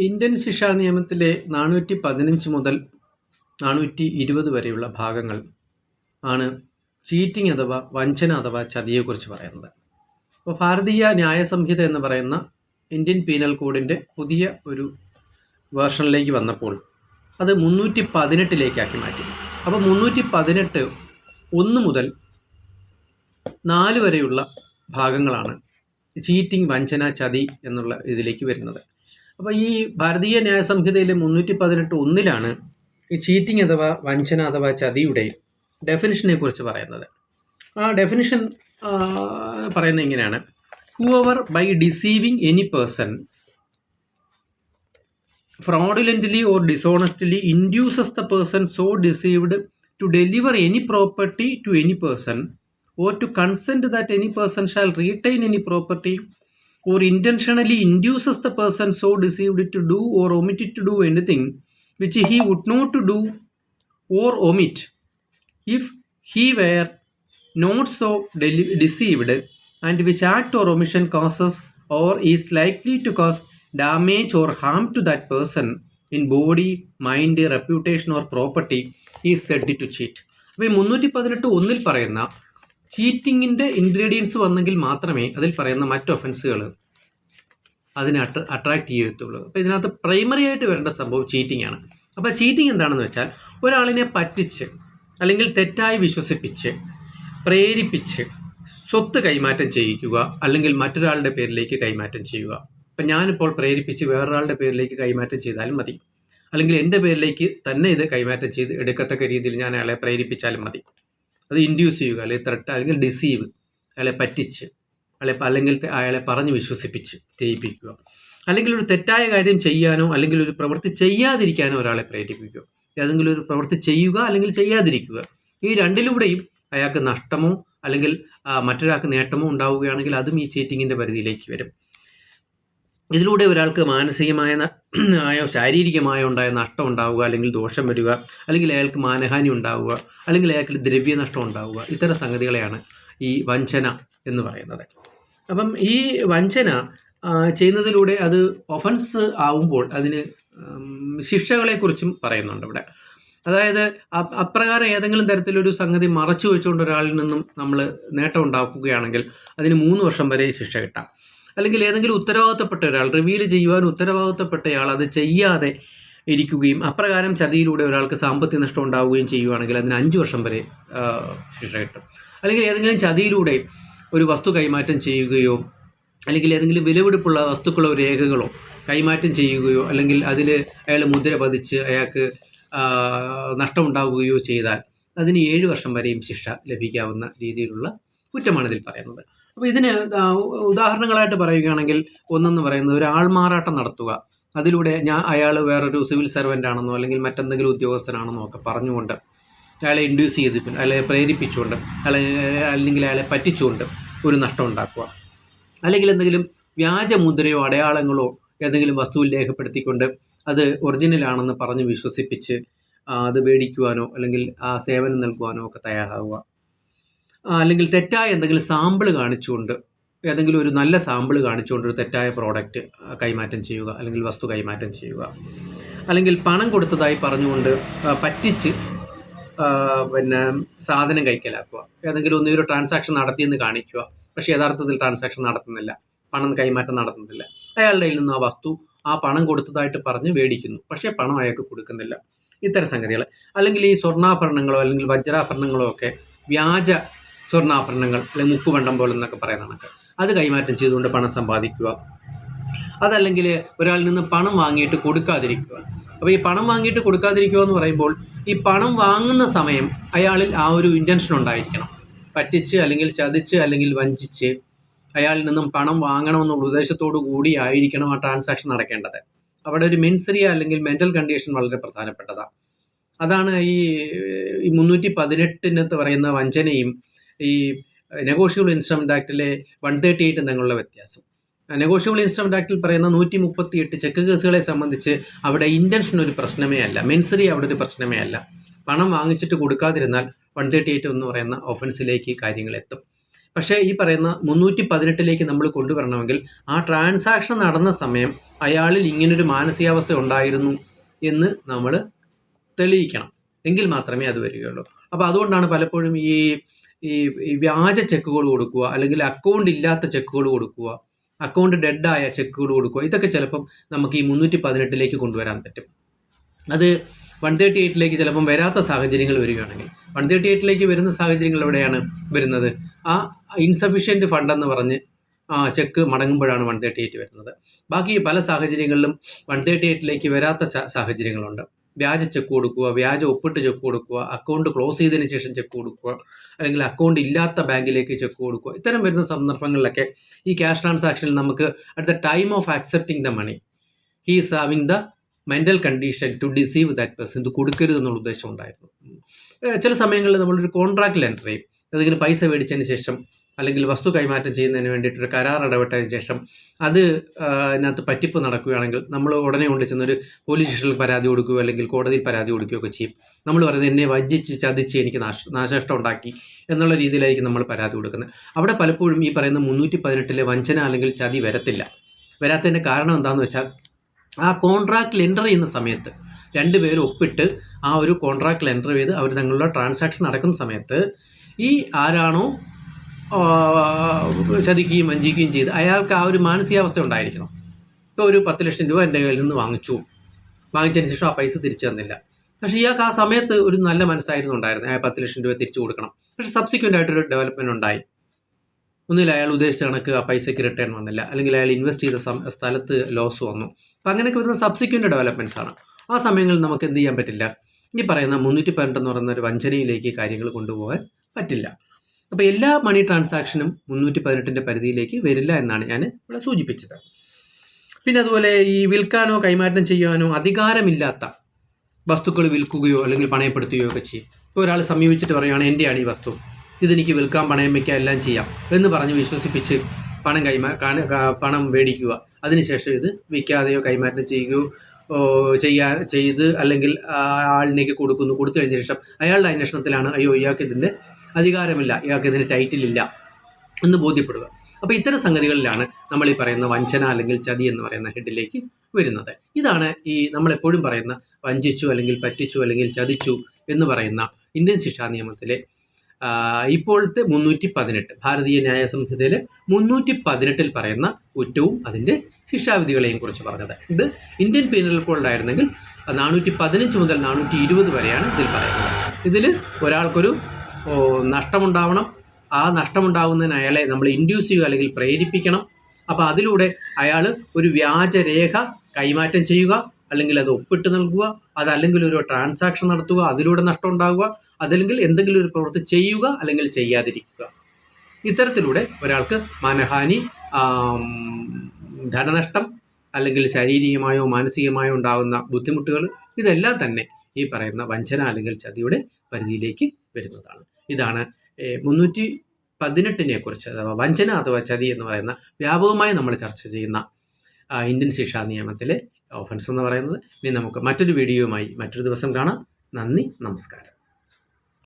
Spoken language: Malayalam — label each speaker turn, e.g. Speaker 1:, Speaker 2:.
Speaker 1: ഇന്ത്യൻ ശിക്ഷാ നിയമത്തിലെ നാനൂറ്റി പതിനഞ്ച് മുതൽ നാനൂറ്റി ഇരുപത് വരെയുള്ള ഭാഗങ്ങൾ ആണ് ചീറ്റിംഗ് അഥവാ വഞ്ചന അഥവാ ചതിയെക്കുറിച്ച് പറയുന്നത്. അപ്പോൾ ഭാരതീയ ന്യായ സംഹിത എന്ന് പറയുന്ന ഇന്ത്യൻ പീനൽ കോഡിന്റെ പുതിയ ഒരു വേർഷനിലേക്ക് വന്നപ്പോൾ അത് മുന്നൂറ്റി പതിനെട്ടിലേക്കാക്കി മാറ്റി. അപ്പോൾ മുന്നൂറ്റി പതിനെട്ട് ഒന്ന് മുതൽ നാല് വരെയുള്ള ഭാഗങ്ങളാണ് ചീറ്റിംഗ് വഞ്ചന ചതി എന്നുള്ള ഇതിലേക്ക് വരുന്നത്. അപ്പോൾ ഈ ഭാരതീയ ന്യായ സംഹിതയിലെ മുന്നൂറ്റി പതിനെട്ട് ഒന്നിലാണ് ഈ ചീറ്റിംഗ് അഥവാ വഞ്ചന അഥവാ ചതിയുടെ ഡെഫിനിഷനെ കുറിച്ച് പറയുന്നത് ആ ഡെഫിനിഷൻ പറയുന്നത് ഇങ്ങനെയാണ് whoever by deceiving any person fraudulently or dishonestly induces the person so deceived to deliver any property to any person or to consent that any person shall retain any property or intentionally induces the person so deceived to do or omitted to do anything which he would not to do or omit if he were not so deceived and which act or omission causes or is likely to cause damage or harm to that person in body, mind, reputation or property is said to cheat. അപ്പോൾ ഈ മുന്നൂറ്റി പതിനെട്ട് ചീറ്റിങ്ങിന്റെ ഇൻഗ്രീഡിയൻസ് വന്നെങ്കിൽ മാത്രമേ അതിൽ പറയുന്ന മറ്റ് ഒഫൻസുകൾ അതിനെ അട്ര അട്രാക്റ്റ് ചെയ്യത്തുള്ളൂ. അപ്പോൾ ഇതിനകത്ത് പ്രൈമറി ആയിട്ട് വരേണ്ട സംഭവം ചീറ്റിംഗ് ആണ്. അപ്പോൾ ചീറ്റിംഗ് എന്താണെന്ന് വെച്ചാൽ ഒരാളിനെ പറ്റിച്ച് അല്ലെങ്കിൽ തെറ്റായി വിശ്വസിപ്പിച്ച് പ്രേരിപ്പിച്ച് സ്വത്ത് കൈമാറ്റം ചെയ്യിക്കുക അല്ലെങ്കിൽ മറ്റൊരാളുടെ പേരിലേക്ക് കൈമാറ്റം ചെയ്യുക. അപ്പം ഞാനിപ്പോൾ പ്രേരിപ്പിച്ച് വേറൊരാളുടെ പേരിലേക്ക് കൈമാറ്റം ചെയ്താലും മതി. അല്ലെങ്കിൽ എന്റെ പേരിലേക്ക് തന്നെ ഇത് കൈമാറ്റം ചെയ്ത് എടുക്കത്തക്ക രീതിയിൽ ഞാൻ അയാളെ പ്രേരിപ്പിച്ചാലും മതി. അത് ഇൻഡ്യൂസ് ചെയ്യുക അല്ലെങ്കിൽ ത്രട്ട് അല്ലെങ്കിൽ ഡിസീവ് അയാളെ പറ്റിച്ച് അയാളെ അല്ലെങ്കിൽ അയാളെ പറഞ്ഞ് വിശ്വസിപ്പിച്ച് ചെയ്യിപ്പിക്കുക. അല്ലെങ്കിൽ ഒരു തെറ്റായ കാര്യം ചെയ്യാനോ അല്ലെങ്കിൽ ഒരു പ്രവൃത്തി ചെയ്യാതിരിക്കാനോ ഒരാളെ പ്രേരിപ്പിക്കുക. ഏതെങ്കിലും ഒരു പ്രവൃത്തി ചെയ്യുക അല്ലെങ്കിൽ ചെയ്യാതിരിക്കുക. ഈ രണ്ടിലൂടെയും അയാൾക്ക് നഷ്ടമോ അല്ലെങ്കിൽ മറ്റൊരാൾക്ക് നേട്ടമോ ഉണ്ടാവുകയാണെങ്കിൽ അതും ഈ ചീറ്റിങ്ങിന്റെ പരിധിയിലേക്ക് വരും. ഇതിലൂടെ ഒരാൾക്ക് മാനസികമായ ആയോ ശാരീരികമായോ ഉണ്ടായ നഷ്ടം ഉണ്ടാവുക അല്ലെങ്കിൽ ദോഷം വരിക അല്ലെങ്കിൽ അയാൾക്ക് മാനഹാനി ഉണ്ടാവുക അല്ലെങ്കിൽ അയാൾക്ക് ദ്രവ്യനഷ്ടം ഉണ്ടാവുക ഇത്തരം സംഗതികളെയാണ് ഈ വഞ്ചന എന്ന് പറയുന്നത്. അപ്പം ഈ വഞ്ചന ചെയ്യുന്നതിലൂടെ അത് ഒഫൻസ് ആവുമ്പോൾ അതിന് ശിക്ഷകളെ ശിക്ഷകളെക്കുറിച്ചും പറയുന്നുണ്ട് ഇവിടെ. അതായത് അപ്രകാരം ഏതെങ്കിലും തരത്തിലൊരു സംഗതി മറച്ചു വെച്ചുകൊണ്ട് ഒരാളിൽ നിന്നും നമ്മൾ നേട്ടം ഉണ്ടാക്കുകയാണെങ്കിൽ അതിന് മൂന്ന് വർഷം വരെ ശിക്ഷ കിട്ടാം. അല്ലെങ്കിൽ ഏതെങ്കിലും ഉത്തരവാദിത്തപ്പെട്ട ഒരാൾ റിവീൽ ചെയ്യുവാൻ ഉത്തരവാദിത്തപ്പെട്ടയാൾ അത് ചെയ്യാതെ ഇരിക്കുകയും അപ്രകാരം ചതിയിലൂടെ ഒരാൾക്ക് സാമ്പത്തിക നഷ്ടം ഉണ്ടാവുകയും ചെയ്യുകയാണെങ്കിൽ അതിന് അഞ്ച് വർഷം വരെ ശിക്ഷ കിട്ടും. അല്ലെങ്കിൽ ഏതെങ്കിലും ചതിയിലൂടെ ഒരു വസ്തു കൈമാറ്റം ചെയ്യുകയോ അല്ലെങ്കിൽ ഏതെങ്കിലും വിലപിടിപ്പുള്ള വസ്തുക്കളോ രേഖകളോ കൈമാറ്റം ചെയ്യുകയോ അല്ലെങ്കിൽ അതിൽ അയാൾ മുദ്ര പതിച്ച് അയാൾക്ക് നഷ്ടമുണ്ടാവുകയോ ചെയ്താൽ അതിന് ഏഴ് വർഷം വരെയും ശിക്ഷ ലഭിക്കാവുന്ന രീതിയിലുള്ള കുറ്റമാണ് ഇതിൽ പറയുന്നത്. അപ്പോൾ ഇതിന് ഉദാഹരണങ്ങളായിട്ട് പറയുകയാണെങ്കിൽ ഒന്നെന്ന് പറയുന്നത് ഒരു ആൾമാറാട്ടം നടത്തുക. അതിലൂടെ ഞാൻ അയാൾ വേറൊരു സിവിൽ സർവന്റ് ആണെന്നോ അല്ലെങ്കിൽ മറ്റെന്തെങ്കിലും ഉദ്യോഗസ്ഥനാണെന്നോ ഒക്കെ പറഞ്ഞുകൊണ്ട് അയാളെ ഇൻഡ്യൂസ് ചെയ്ത് അയാളെ പ്രേരിപ്പിച്ചുകൊണ്ട് അയാളെ അല്ലെങ്കിൽ അയാളെ പറ്റിച്ചുകൊണ്ട് ഒരു നഷ്ടം ഉണ്ടാക്കുക. അല്ലെങ്കിൽ എന്തെങ്കിലും വ്യാജ മുദ്രയോ അടയാളങ്ങളോ ഏതെങ്കിലും വസ്തുവിൽ രേഖപ്പെടുത്തിക്കൊണ്ട് അത് ഒറിജിനലാണെന്ന് പറഞ്ഞ് വിശ്വസിപ്പിച്ച് അത് മേടിക്കുവാനോ അല്ലെങ്കിൽ ആ സേവനം നൽകുവാനോ ഒക്കെ തയ്യാറാവുക. അല്ലെങ്കിൽ തെറ്റായ എന്തെങ്കിലും സാമ്പിൾ കാണിച്ചുകൊണ്ട് ഏതെങ്കിലും ഒരു നല്ല സാമ്പിൾ കാണിച്ചുകൊണ്ട് ഒരു തെറ്റായ പ്രോഡക്റ്റ് കൈമാറ്റം ചെയ്യുക അല്ലെങ്കിൽ വസ്തു കൈമാറ്റം ചെയ്യുക. അല്ലെങ്കിൽ പണം കൊടുത്തതായി പറഞ്ഞുകൊണ്ട് പറ്റിച്ച് പിന്നെ സാധനം കൈക്കലാക്കുക. ഏതെങ്കിലും ഒന്നും ഒരു ട്രാൻസാക്ഷൻ നടത്തിയെന്ന് കാണിക്കുക. പക്ഷേ യഥാർത്ഥത്തിൽ ട്രാൻസാക്ഷൻ നടത്തുന്നില്ല. പണം കൈമാറ്റം നടത്തുന്നില്ല. അയാളുടെ കയ്യിൽ നിന്ന് ആ വസ്തു ആ പണം കൊടുത്തതായിട്ട് പറഞ്ഞ് മേടിക്കുന്നു. പക്ഷേ പണം അയാൾക്ക് കൊടുക്കുന്നില്ല. ഇത്തരം സംഗതികൾ. അല്ലെങ്കിൽ ഈ സ്വർണാഭരണങ്ങളോ അല്ലെങ്കിൽ വജ്രാഭരണങ്ങളോ ഒക്കെ വ്യാജ സ്വർണാഭരണങ്ങൾ അല്ലെങ്കിൽ മുക്കുവണ്ടം പോലെ എന്നൊക്കെ പറയുന്ന കണക്ക്. അത് കൈമാറ്റം ചെയ്തുകൊണ്ട് പണം സമ്പാദിക്കുക. അതല്ലെങ്കിൽ ഒരാളിൽ നിന്ന് പണം വാങ്ങിയിട്ട് കൊടുക്കാതിരിക്കുക. അപ്പോൾ ഈ പണം വാങ്ങിയിട്ട് കൊടുക്കാതിരിക്കുക എന്ന് പറയുമ്പോൾ ഈ പണം വാങ്ങുന്ന സമയം അയാളിൽ ആ ഒരു ഇന്റൻഷൻ ഉണ്ടായിരിക്കണം. പറ്റിച്ച് അല്ലെങ്കിൽ ചതിച്ച് അല്ലെങ്കിൽ വഞ്ചിച്ച് അയാളിൽ നിന്നും പണം വാങ്ങണമെന്നുള്ള ഉദ്ദേശത്തോടു കൂടി ആയിരിക്കണം ആ ട്രാൻസാക്ഷൻ നടക്കേണ്ടത്. അവിടെ ഒരു മെൻസറിയ അല്ലെങ്കിൽ മെന്റൽ കണ്ടീഷൻ വളരെ പ്രധാനപ്പെട്ടതാണ് അതാണ് ഈ മുന്നൂറ്റി പതിനെട്ടിനകത്ത് പറയുന്ന വഞ്ചനയും ഈ നെഗോഷ്യബിൾ ഇൻസ്ട്രുമെന്റ് ആക്ടിലെ വൺ തേർട്ടി എയ്റ്റും തമ്മിലുള്ള വ്യത്യാസം. നെഗോഷ്യബിൾ ഇൻസ്ട്രുമെന്റ് ആക്ടിൽ പറയുന്ന നൂറ്റി മുപ്പത്തി എട്ട് ചെക്ക് കേസുകളെ സംബന്ധിച്ച് അവിടെ ഇന്റൻഷൻ ഒരു പ്രശ്നമേ അല്ല. മെൻസറി അവിടെ ഒരു പ്രശ്നമേ അല്ല. പണം വാങ്ങിച്ചിട്ട് കൊടുക്കാതിരുന്നാൽ വൺ തേർട്ടി എയ്റ്റ് എന്ന് പറയുന്ന ഓഫൻസിലേക്ക് കാര്യങ്ങൾ എത്തും. പക്ഷേ ഈ പറയുന്ന മുന്നൂറ്റി പതിനെട്ടിലേക്ക് നമ്മൾ കൊണ്ടുവരണമെങ്കിൽ ആ ട്രാൻസാക്ഷൻ നടന്ന സമയം അയാളിൽ ഇങ്ങനൊരു മാനസികാവസ്ഥ ഉണ്ടായിരുന്നു എന്ന് നമ്മൾ തെളിയിക്കണം. എങ്കിൽ മാത്രമേ അത് വരികയുള്ളൂ. അപ്പോൾ അതുകൊണ്ടാണ് പലപ്പോഴും ഈ ഈ വ്യാജ ചെക്കുകൾ കൊടുക്കുക അല്ലെങ്കിൽ അക്കൗണ്ട് ഇല്ലാത്ത ചെക്കുകൾ കൊടുക്കുക അക്കൗണ്ട് ഡെഡായ ചെക്കുകൾ കൊടുക്കുക ഇതൊക്കെ ചിലപ്പം നമുക്ക് ഈ മുന്നൂറ്റി പതിനെട്ടിലേക്ക് കൊണ്ടുവരാൻ പറ്റും. അത് വൺ തേർട്ടി എയ്റ്റിലേക്ക് ചിലപ്പം വരാത്ത സാഹചര്യങ്ങൾ വരികയാണെങ്കിൽ വൺ തേർട്ടി എയ്റ്റിലേക്ക് വരുന്ന സാഹചര്യങ്ങൾ എവിടെയാണ് വരുന്നത്? ആ ഇൻസഫിഷ്യന്റ് ഫണ്ട് എന്ന് പറഞ്ഞ് ആ ചെക്ക് മടങ്ങുമ്പോഴാണ് വൺ തേർട്ടി എയ്റ്റ് വരുന്നത്. ബാക്കി പല സാഹചര്യങ്ങളിലും വൺ തേർട്ടി എയ്റ്റിലേക്ക് വരാത്ത സാഹചര്യങ്ങളുണ്ട്. വ്യാജ ചെക്ക് കൊടുക്കുക വ്യാജ ഒപ്പിട്ട് ചെക്ക് കൊടുക്കുക അക്കൗണ്ട് ക്ലോസ് ചെയ്തതിന് ശേഷം ചെക്ക് കൊടുക്കുക അല്ലെങ്കിൽ അക്കൗണ്ട് ഇല്ലാത്ത ബാങ്കിലേക്ക് ചെക്ക് കൊടുക്കുക ഇത്തരം വരുന്ന സന്ദർഭങ്ങളിലൊക്കെ ഈ ക്യാഷ് ട്രാൻസാക്ഷനിൽ നമുക്ക് at the time of accepting the money he's having the mental condition to deceive that person ഇത് കൊടുക്കരുത് എന്നുള്ള ഉദ്ദേശം ഉണ്ടായിരുന്നു. ചില സമയങ്ങളിൽ നമ്മളൊരു കോൺട്രാക്റ്റിൽ എന്റർ ചെയ്യും. ഏതെങ്കിലും പൈസ മേടിച്ചതിന് ശേഷം അല്ലെങ്കിൽ വസ്തു കൈമാറ്റം ചെയ്യുന്നതിന് വേണ്ടിയിട്ടൊരു കരാർ ഇടപെട്ടതിന് ശേഷം അത് അതിനകത്ത് പറ്റിപ്പ് നടക്കുകയാണെങ്കിൽ നമ്മൾ ഉടനെ കൊണ്ട് ചെന്നൊരു പോലീസ് സ്റ്റേഷനിൽ പരാതി കൊടുക്കുകയോ അല്ലെങ്കിൽ കോടതിയിൽ പരാതി കൊടുക്കുകയോ ഒക്കെ ചെയ്യും. നമ്മൾ പറയുന്നത് എന്നെ വഞ്ചിച്ച് ചതിച്ച് എനിക്ക് നാശ നാശനഷ്ടം ഉണ്ടാക്കി എന്നുള്ള രീതിയിലായിരിക്കും നമ്മൾ പരാതി കൊടുക്കുന്നത്. അവിടെ പലപ്പോഴും ഈ പറയുന്ന മുന്നൂറ്റി പതിനെട്ടിലെ വഞ്ചന അല്ലെങ്കിൽ ചതി വരത്തില്ല. വരാത്തതിന്റെ കാരണം എന്താണെന്ന് വെച്ചാൽ ആ കോൺട്രാക്റ്റിൽ എന്റർ ചെയ്യുന്ന സമയത്ത് രണ്ടുപേരും ഒപ്പിട്ട് ആ ഒരു കോൺട്രാക്റ്റിൽ എന്റർ ചെയ്ത് അവർ തങ്ങളുടെ ട്രാൻസാക്ഷൻ നടക്കുന്ന സമയത്ത് ഈ ആരാണോ ചതിക്കുകയും വഞ്ചിക്കുകയും ചെയ്ത് അയാൾക്ക് ആ ഒരു മാനസികാവസ്ഥ ഉണ്ടായിരിക്കണം ഇപ്പോൾ ഒരു പത്ത് ലക്ഷം രൂപ എന്റെ കയ്യിൽ നിന്ന് വാങ്ങിച്ചു. വാങ്ങിച്ചതിന് ശേഷം ആ പൈസ തിരിച്ചു തന്നില്ല. പക്ഷേ ഇയാൾക്ക് ആ സമയത്ത് ഒരു നല്ല മനസ്സായിരുന്നു ഉണ്ടായിരുന്നത്. ആ പത്ത് ലക്ഷം രൂപ തിരിച്ചു കൊടുക്കണം. പക്ഷേ സബ്സിക്വന്റ് ആയിട്ടൊരു ഡെവലപ്മെന്റ് ഉണ്ടായി. ഒന്നിൽ അയാൾ ഉദ്ദേശിച്ച കണക്ക് ആ പൈസയ്ക്ക് റിട്ടേൺ വന്നില്ല. അല്ലെങ്കിൽ അയാൾ ഇൻവെസ്റ്റ് ചെയ്ത സ്ഥലത്ത് ലോസ് വന്നു. അപ്പം അങ്ങനെയൊക്കെ വരുന്ന സബ്സിക്വന്റ് ഡെവലപ്മെന്റ്സ് ആണ്. ആ സമയങ്ങളിൽ നമുക്ക് എന്ത് ചെയ്യാൻ പറ്റില്ല? ഈ പറയുന്ന മുന്നൂറ്റി പന്ത്രണ്ട് എന്ന് പറയുന്ന ഒരു വഞ്ചനയിലേക്ക് കാര്യങ്ങൾ കൊണ്ടുപോകാൻ പറ്റില്ല. അപ്പോൾ എല്ലാ മണി ട്രാൻസാക്ഷനും മുന്നൂറ്റി പതിനെട്ടിന്റെ പരിധിയിലേക്ക് വരില്ല എന്നാണ് ഞാൻ ഇവിടെ സൂചിപ്പിച്ചത്. പിന്നെ അതുപോലെ ഈ വിൽക്കാനോ കൈമാറ്റം ചെയ്യാനോ അധികാരമില്ലാത്ത വസ്തുക്കൾ വിൽക്കുകയോ അല്ലെങ്കിൽ പണയപ്പെടുത്തുകയോ ഒക്കെ ചെയ്യും. ഇപ്പോൾ ഒരാൾ സമീപിച്ചിട്ട് പറയുകയാണ് എന്റെയാണ് ഈ വസ്തു. ഇതെനിക്ക് വിൽക്കാൻ പണയം വയ്ക്കാം എല്ലാം ചെയ്യാം എന്ന് പറഞ്ഞ് വിശ്വസിപ്പിച്ച് പണം കൈമാ പണം മേടിക്കുക. അതിനുശേഷം ഇത് വിൽക്കാതെയോ കൈമാറ്റം ചെയ്യുകയോ ചെയ്യാൻ ചെയ്ത് അല്ലെങ്കിൽ ആളിനേക്ക് കൊടുക്കുന്നു. കൊടുത്തു കഴിഞ്ഞ ശേഷം അയാളുടെ അന്വേഷണത്തിലാണ് അയ്യോ ഇയാൾക്ക് ഇതിന്റെ അധികാരമില്ല ഇയാൾക്ക് ഇതിന് ടൈറ്റിൽ ഇല്ല എന്ന് ബോധ്യപ്പെടുക. അപ്പോൾ ഇത്തരം സംഗതികളിലാണ് നമ്മൾ ഈ പറയുന്ന വഞ്ചന അല്ലെങ്കിൽ ചതി എന്ന് പറയുന്ന ഹെഡിലേക്ക് വരുന്നത്. ഇതാണ് ഈ നമ്മളെപ്പോഴും പറയുന്ന വഞ്ചിച്ചു അല്ലെങ്കിൽ പറ്റിച്ചു അല്ലെങ്കിൽ ചതിച്ചു എന്ന് പറയുന്ന ഇന്ത്യൻ ശിക്ഷാ നിയമത്തിലെ ഇപ്പോഴത്തെ മുന്നൂറ്റി പതിനെട്ട് ഭാരതീയ ന്യായ സംഹിതയിലെ മുന്നൂറ്റി പതിനെട്ടിൽ പറയുന്ന കുറ്റവും അതിന്റെ ശിക്ഷാവിധികളെയും കുറിച്ച് പറഞ്ഞത്. ഇത് ഇന്ത്യൻ പീനൽ കോഡിലായിരുന്നെങ്കിൽ നാനൂറ്റി പതിനഞ്ച് മുതൽ നാനൂറ്റി ഇരുപത് വരെയാണ് ഇതിൽ പറയുന്നത്. ഇതിൽ ഒരാൾക്കൊരു നഷ്ടമുണ്ടാവണം. ആ നഷ്ടമുണ്ടാകുന്നതിന് അയാളെ നമ്മൾ ഇൻഡ്യൂസ് ചെയ്യുക അല്ലെങ്കിൽ പ്രേരിപ്പിക്കണം. അപ്പോൾ അതിലൂടെ അയാൾ ഒരു വ്യാജരേഖ കൈമാറ്റം ചെയ്യുക അല്ലെങ്കിൽ അത് ഒപ്പിട്ട് നൽകുക അതല്ലെങ്കിൽ ഒരു ട്രാൻസാക്ഷൻ നടത്തുക അതിലൂടെ നഷ്ടം ഉണ്ടാകുക അതല്ലെങ്കിൽ എന്തെങ്കിലും ഒരു പ്രവൃത്തി ചെയ്യുക അല്ലെങ്കിൽ ചെയ്യാതിരിക്കുക. ഇത്തരത്തിലൂടെ ഒരാൾക്ക് മാനഹാനി ധനനഷ്ടം അല്ലെങ്കിൽ ശാരീരികമായോ മാനസികമായോ ഉണ്ടാകുന്ന ബുദ്ധിമുട്ടുകൾ ഇതെല്ലാം തന്നെ ഈ പറയുന്ന വഞ്ചന അല്ലെങ്കിൽ ചതിയുടെ പരിധിയിലേക്ക് വരുന്നതാണ്. ഇതാണ് മുന്നൂറ്റി പതിനെട്ടിനെ കുറിച്ച് അഥവാ വഞ്ചന അഥവാ ചതി എന്ന് പറയുന്ന വ്യാപകമായി നമ്മൾ ചർച്ച ചെയ്യുന്ന ഇന്ത്യൻ ശിക്ഷാ നിയമത്തിലെ ഓഫൻസ് എന്ന് പറയുന്നത്. ഇനി നമുക്ക് മറ്റൊരു വീഡിയോയുമായി മറ്റൊരു ദിവസം കാണാം. നന്ദി നമസ്കാരം.